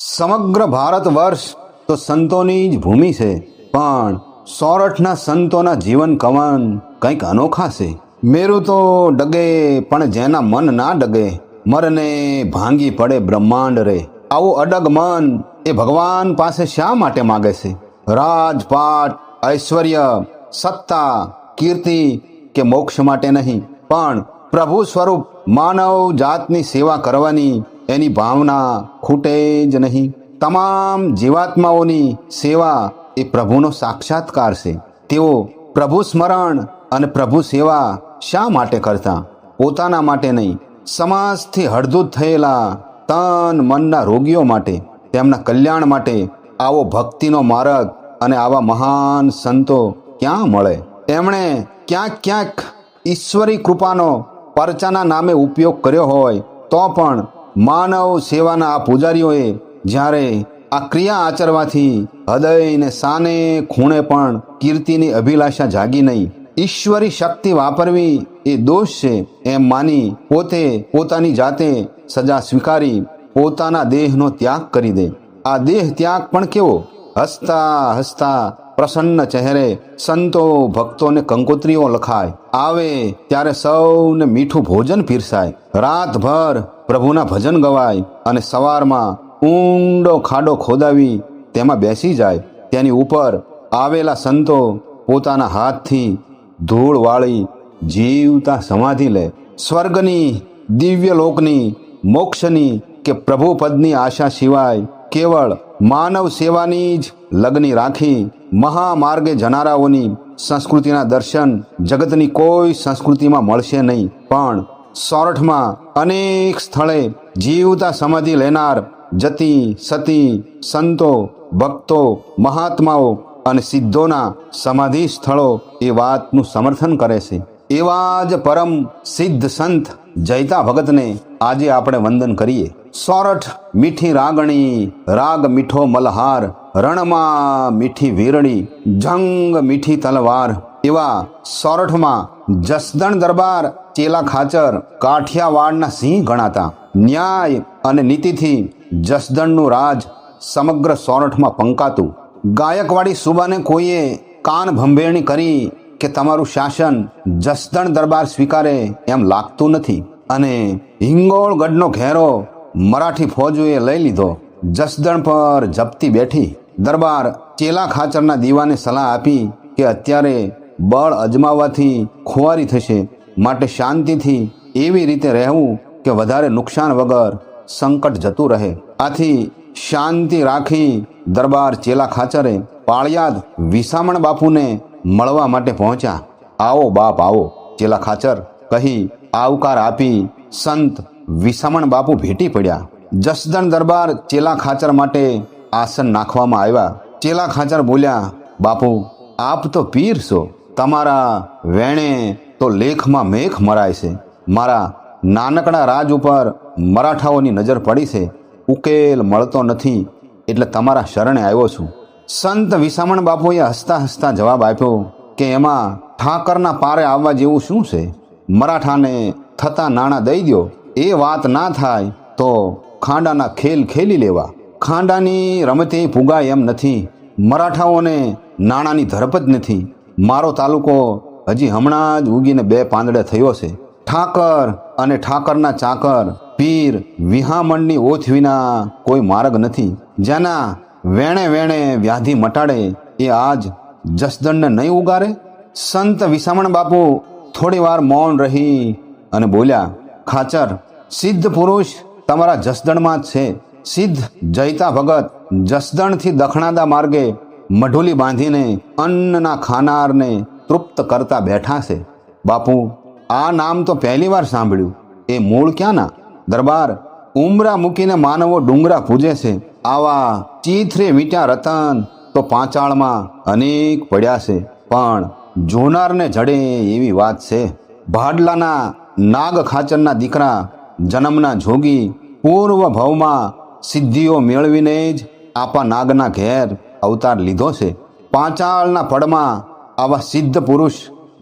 સમગ્ર ભારત વર્ષ તો સંતોની જ ભૂમિ છે. પણ સોરઠના સંતોના જીવન કવન કંઈક અનોખા છે. મેરું તો ડગે, પણ જેના મન ના ડગે, મરને ભાંગી પડે બ્રહ્માંડ રે. આવું અડગ મન એ ભગવાન પાસે શા માટે માગે છે? રાજપાટ, ઐશ્વર્ય, સત્તા, કીર્તિ કે મોક્ષ માટે નહીં. પણ પ્રભુ સ્વરૂપ માનવ જાતની સેવા કરવાની એની ભાવના ખૂટે જ નહીં. તમામ જીવાત્માઓની સેવા એ પ્રભુનો સાક્ષાત્કાર છે. તેઓ પ્રભુ સ્મરણ અને પ્રભુ સેવા શા માટે કરતા? પોતાના માટે નહીં. સમાજથી હળદૂત થયેલા તન મનના રોગીઓ માટે, તેમના કલ્યાણ માટે આવો ભક્તિનો માર્ગ અને આવા મહાન સંતો ક્યાં મળે? એમણે ક્યાંક ક્યાંક ઈશ્વરી કૃપાનો પરચાના નામે ઉપયોગ કર્યો હોય તો પણ માનવ સેવાના આ પૂજારીઓએ જ્યારે આ ક્રિયા આચરવાથી હૃદયને સાને ખૂણે પણ કીર્તિની અભિલાષા જાગી નહીં. ઈશ્વરી શક્તિ વાપરવી એ દોષ છે એમ માની પોતે પોતાની જાતે સજા સ્વીકારી પોતાના દેહનો ત્યાગ કરી દે. આ દેહ ત્યાગ પણ કેવો? હસતા હસતા પ્રસન્ન ચહેરે સંતો ભક્તોને કંકોત્રીઓ લખાય. આવે ત્યારે સૌને મીઠું ભોજન પીરસાય. રાતભર પ્રભુના ભજન ગવાય અને સવારમાં ઊંડો ખાડો ખોદાવી તેમાં બેસી જાય. તેની ઉપર આવેલા સંતો પોતાના હાથથી ધૂળ વાળી જીવતા સમાધિ લે. સ્વર્ગની દિવ્ય લોકની મોક્ષની કે પ્રભુ પદની આશા સિવાય કેવળ માનવ સેવાની જ લગ્ની રાખી, મહામાર્ગે જનારાઓની સંસ્કૃતિના દર્શન જગતની કોઈ સંસ્કૃતિમાં મળશે નહીં. પણ સોરઠમાં અનેક સ્થળે જીવતા સમાધિ લેનાર જતી, સતી, સંતો, ભક્તો, મહાત્માઓ અને સિદ્ધોના સમાધિ સ્થળો એ વાતનું સમર્થન કરે છે. એવા જ પરમ સિદ્ધ સંત જયતા ભગતને આજે આપણે વંદન કરીએ. સોરઠ મીઠી રાગણી, રાગ મીઠો મલહાર, રણમાં મીઠી વીરણી, જંગ મીઠી તલવાર. એવા સોરઠમાં જસદણ દરબાર, ચેલા ખાચર, કાઠિયાવાડના સિંહ ગણાતા. ન્યાય અને નીતિથી જસદણનું રાજ સમગ્ર સોરઠમાં પંકાતું. ગાયકવાડી સુબાને કોઈએ કાન ભંભેરણી કરી કે તમારું શાસન જસદણ દરબાર સ્વીકારે એમ લાગતું નથી. અને હિંગોળગઢનો ઘેરો મરાઠી ફોજોએ લઈ લીધો. જસદણ પર જપતી બેઠી. દરબાર ચેલા ખાચરના દીવાને સલાહ આપી કે અત્યારે બળ અજમાવવાથી ખુવારી થશે. માટે શાંતિથી એવી રીતે રહેવું કે વધારે નુકસાન વગર સંકટ જતું રહે. આથી શાંતિ રાખી દરબાર ચેલા ખાચરે પાળિયાદ વિસામણ બાપુને મળવા માટે પહોંચ્યા. આવો બાપ, આવો, ચેલા ખાચર કહી આવકાર આપી સંત વિસામણ બાપુ ભેટી પડ્યા. જસદણ દરબાર ચેલા ખાચર માટે આસન નાખવામાં આવ્યા. ચેલા ખાચર બોલ્યા, બાપુ, આપ તો પીર છો. તમારા વેણે તો લેખમાં મેઘ મરાય છે. મારા નાનકડા રાજ ઉપર મરાઠાઓની નજર પડી છે. ઉકેલ મળતો નથી, એટલે તમારા શરણે આવ્યો છું. સંત વિસામણ બાપુએ હસતા હસતા જવાબ આપ્યો, કે એમાં ઠાકરના પારે આવવા જેવું શું છે? મરાઠાને થતા નાણાં દઈ દો એ વાત ના થાય તો ખાંડાના ખેલ ખેલી લેવા. ખાંડાની રમતે પુગાય એમ નથી. મરાઠાઓને નાણાંની ધરપ નથી. મારો તાલુકો હજી હમણાં જ ઉગીને બે પાંદડે થયો છે. ઠાકર અને ઠાકરના ચાકર, પીર, વિહામણની ઓથ વિના કોઈ માર્ગ નથી. જેના વેણે વેણે વ્યાધિ મટાડે એ આજ જસદણને નહીં ઉગારે? સંત વિસામણ બાપુ થોડી વાર મૌન રહી અને બોલ્યા ખાચર. સિદ્ધ પુરુષ તમારા જસદણમાં જ છે. સિદ્ધ જયતા ભગત જસદણથી દખણાદા માર્ગે મઢુલી બાંધીને અન્નના ખાનારને તૃપ્ત કરતા બેઠા છે. બાપુ, આ નામ તો પહેલી વાર સાંભળ્યું. એ મૂળ ક્યાંના? દરબાર ઉમરા મૂકીને માનવો ડુંગરા પૂજે છે. આવા ચીથરે મીઠા રતન તો પાંચાળમાં અનેક પડ્યા છે. પણ જોનારને જડે એવી વાત છે. ભાડલાના નાગ ખાચરના દીકરા જન્મના જોગી પૂર્વ ભવમાં સિદ્ધિઓ મેળવીને જ આપા નાગના ઘેર અવતાર લીધો છે. પાંચાળના ફળમાં આવા સિદ્ધ પુરુષ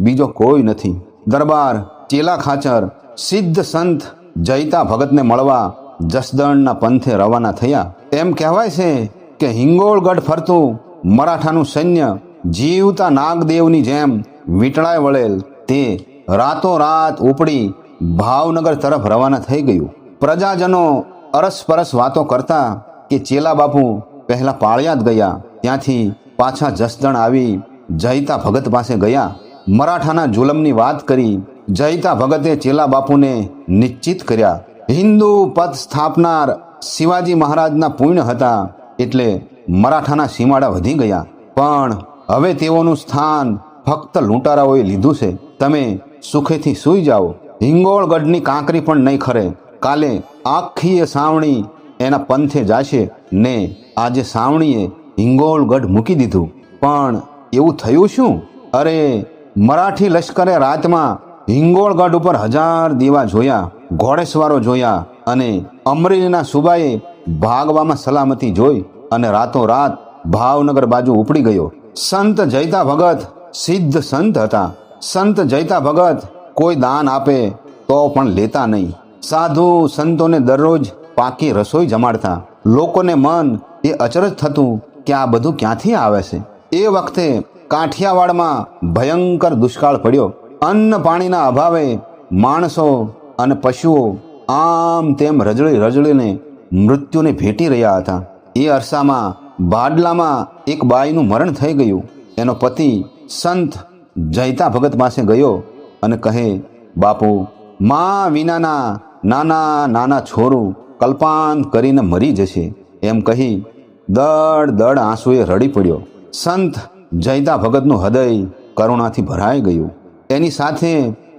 બીજો કોઈ નથી. દરબાર, ચેલા ખાચર, સિદ્ધ સંત જયતા ભગતને મળવા જસદણના પંથે રવાના થયા. એમ કહેવાય છે કે હિંગોળગઢ ફરતું મરાઠાનું સૈન્ય જીવતા નાગદેવની જેમ વીંટળાય વળેલ તે રાતોરાત ઉપડી ભાવનગર તરફ રવાના થઈ ગયું. પ્રજાજનો અરસપરસ વાતો કરતા કે ચેલા બાપુ પહેલા પાળિયાદ ગયા, ત્યાંથી પાછા જસદણ આવી જયતા ભગત પાસે ગયા. મરાઠાના જુલમની વાત કરી, જયતા ભગતે ચેલા બાપુને નિશ્ચિત કર્યા. હિન્દુ પદ સ્થાપનાર શિવાજી મહારાજના પુણ્ય હતા એટલે મરાઠાના સીમાડા વધી ગયા. પણ હવે તેઓનું સ્થાન ફક્ત લૂંટારાઓએ લીધું છે. તમે સુખેથી સૂઈ જાઓ. હિંગોળગઢની કાંકરી પણ નહીં ખરે. કાલે આખી એ સાવણી એના પંથે જાશે. ને આજે સાવણીએ હિંગોળગઢ મૂકી દીધું. પણ એવું થયું શું? અરે, મરાઠી લશ્કરે રાતમાં હિંગોળગઢ ઉપર હજાર દીવા જોયા, ઘોડેસવારો જોયા અને અમરેલીના સુબાએ ભાગવામાં સલામતી જોઈ અને રાતોરાત ભાવનગર બાજુ ઉપડી ગયો. સંત જયતા ભગત સિદ્ધ સંત હતા. સંત જયતા ભગત કોઈ દાન આપે તો પણ લેતા નહીં. સાધુ સંતોને દરરોજ પાકી રસોઈ જમાડતા. લોકોને મન એ અચરજ થતું કે આ બધું ક્યાંથી આવે છે? એ વખતે કાઠિયાવાડમાં ભયંકર દુષ્કાળ પડ્યો. અન્ન પાણીના અભાવે માણસો અને પશુઓ આમ તેમ રજળી રજળીને મૃત્યુને ભેટી રહ્યા હતા. એ અરસામાં બાડલામાં એક બાઈનું મરણ થઈ ગયું. એનો પતિ સંત જયતા ભગત પાસે ગયો અને કહે, બાપુ, મા વિનાના નાના નાના છોરું કલ્પાંત કરીને મરી જશે. એમ કહી દડ દડ આંસુએ રડી પડ્યો. સંત જયતા ભગતનું હૃદય કરુણાથી ભરાઈ ગયું. એની સાથે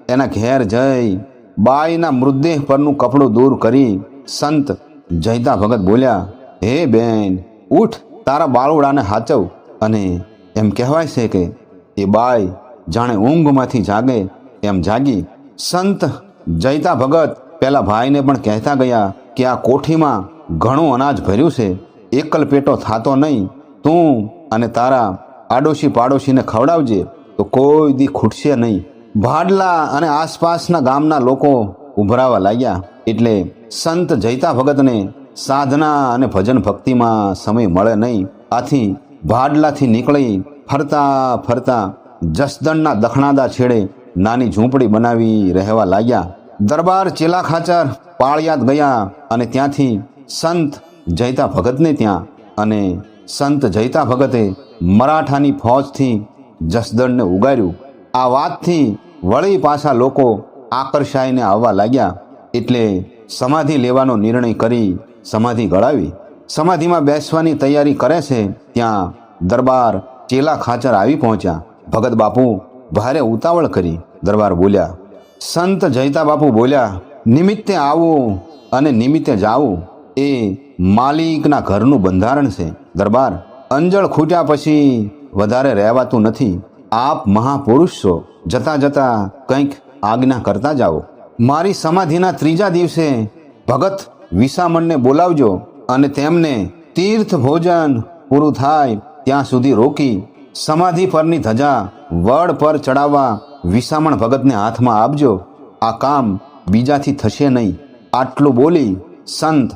એના ઘેર જઈ બાઈના મૃતદેહ પરનું કપડું દૂર કરી સંત જયતા ભગત બોલ્યા, હે બેન, ઉઠ, તારા બાળુડાને હાચવ. અને એમ કહેવાય છે કે એ બાઈ જાણે ઊંઘમાંથી જાગે એમ જાગી સંત જયતા ભગત પેલા ભાઈને પણ કહેતા ગયા કે આ કોઠીમાં ઘણું અનાજ ભર્યું છે, એકલ પેટો થાતો નહીં, તું અને તારા આડોશી પાડોશીને ખવડાવજે, તો કોઈ દી ખૂટશે નહીં. ભાડલા અને આસપાસના ગામના લોકો ઉભરાવા લાગ્યા એટલે સંત જયતા ભગતને સાધના અને ભજન ભક્તિમાં સમય મળે નહીં. આથી ભાડલાથી નીકળી ફરતા ફરતા જસદણના દખણાદા છેડે નાની ઝૂંપડી બનાવી રહેવા લાગ્યા. દરબાર ચેલા ખાચર પાળિયાદ ગયા અને ત્યાંથી સંત જયતા ભગતને ત્યાં અને સંત જયતા ભગતે મરાઠાની ફૌજથી જસદણને ઉગાર્યું. આ વાતથી વળી પાછા લોકો આકર્ષાઈને આવવા લાગ્યા એટલે સમાધિ લેવાનો નિર્ણય કરી સમાધિ ગળાવી. સમાધિમાં બેસવાની તૈયારી કરે છે ત્યાં દરબાર ચેલા ખાચર આવી પહોંચ્યા. ભગત બાપુ ભારે ઉતાવળ કરી દરબાર બોલ્યા, સંત જયતા બાપુ બોલ્યા, નિમિત્તે આવું અને નિમિત્તે જાવું એ માલિકના ઘરનું બંધારણ છે. દરબાર અંજળ ખૂટ્યા પછી વધારે રહેવાતું નથી. આપ મહાપુરુષ છો. જતા જતા કંઈક આજ્ઞા કરતા જાઓ. મારી સમાધિના ત્રીજા દિવસે ભગત વિસામણને બોલાવજો અને તેમને તીર્થ ભોજન પૂરું થાય ત્યાં સુધી રોકી સમાધિ પરની ધજા વડ પર ચડાવવા વિસામણ ભગતને હાથમાં આપજો. આ કામ બીજાથી થશે નહીં. આટલું બોલી સંત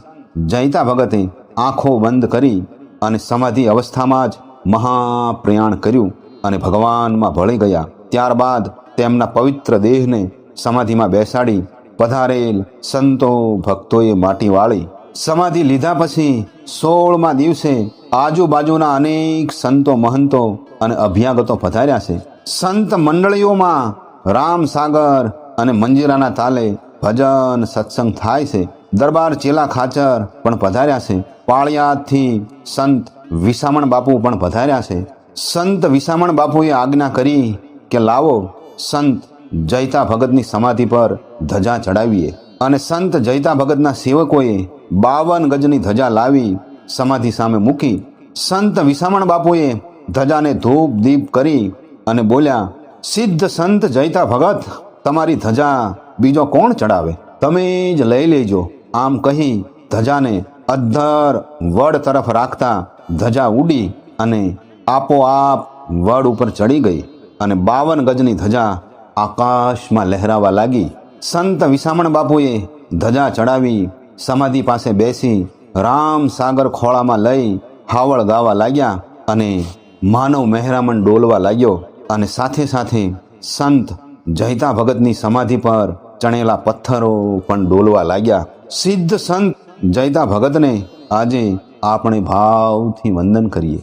જયતા ભગતે આંખો બંધ કરી અને સમાધિ અવસ્થામાં જ મહાપ્રયાણ કર્યું અને ભગવાનમાં ભળી ગયા. ત્યારબાદ તેમના પવિત્ર દેહને સમાધિમાં બેસાડી પધારેલ સંતો ભક્તોએ માટી વાળી સમાધિ લીધા પછી સોળમા દિવસે આજુબાજુના અનેક સંતો, મહંતો અને અભ્યાગતો પધાર્યા છે. સંત મંડળીઓમાં રામ સાગર અને મંજીરાના તાલે ભજન, સત્સંગ થાય છે. દરબાર ચેલા ખાચર પણ પધાર્યા છે. પાળિયાદથી સંત વિસામણ બાપુ પણ પધાર્યા છે. સંત વિસામણ બાપુએ આજ્ઞા કરી કે લાવો, સંત જયતા ભગતની સમાધિ પર ધજા ચડાવીએ. અને સંત જયતા ભગતના સેવકોએ બાવન ગજની ધજા લાવી સમાધિ સામે મૂકી સંત વિસામણ બાપુએ ધજાને ધૂપ દીપ કરી અને બોલ્યા, સિદ્ધ સંત જયતા ભગત, તમારી ધજા બીજો કોણ ચડાવે? તમે જ લઈ લેજો. આમ કહી ધજાને અધ્ધર વડ તરફ રાખતા ધજા ઉડી અને આપોઆપ વડ ઉપર ચડી ગઈ અને બાવન ગજની ધજા આકાશમાં લહેરાવા લાગી. સંત વિસામણ બાપુએ ધજા ચડાવી સમાધિ પાસે બેસી રામ સાગર ખોળામાં લઈ હાવળ ગાવા લાગ્યા અને માનવ મહેરામણ ડોલવા લાગ્યો અને સાથે સાથે સંત જયતા ભગતની સમાધિ પર ચણેલા પથ્થરો પણ ડોલવા લાગ્યા. સિદ્ધ સંત જયતા ભગતને આજે આપણે ભાવથી વંદન કરીએ.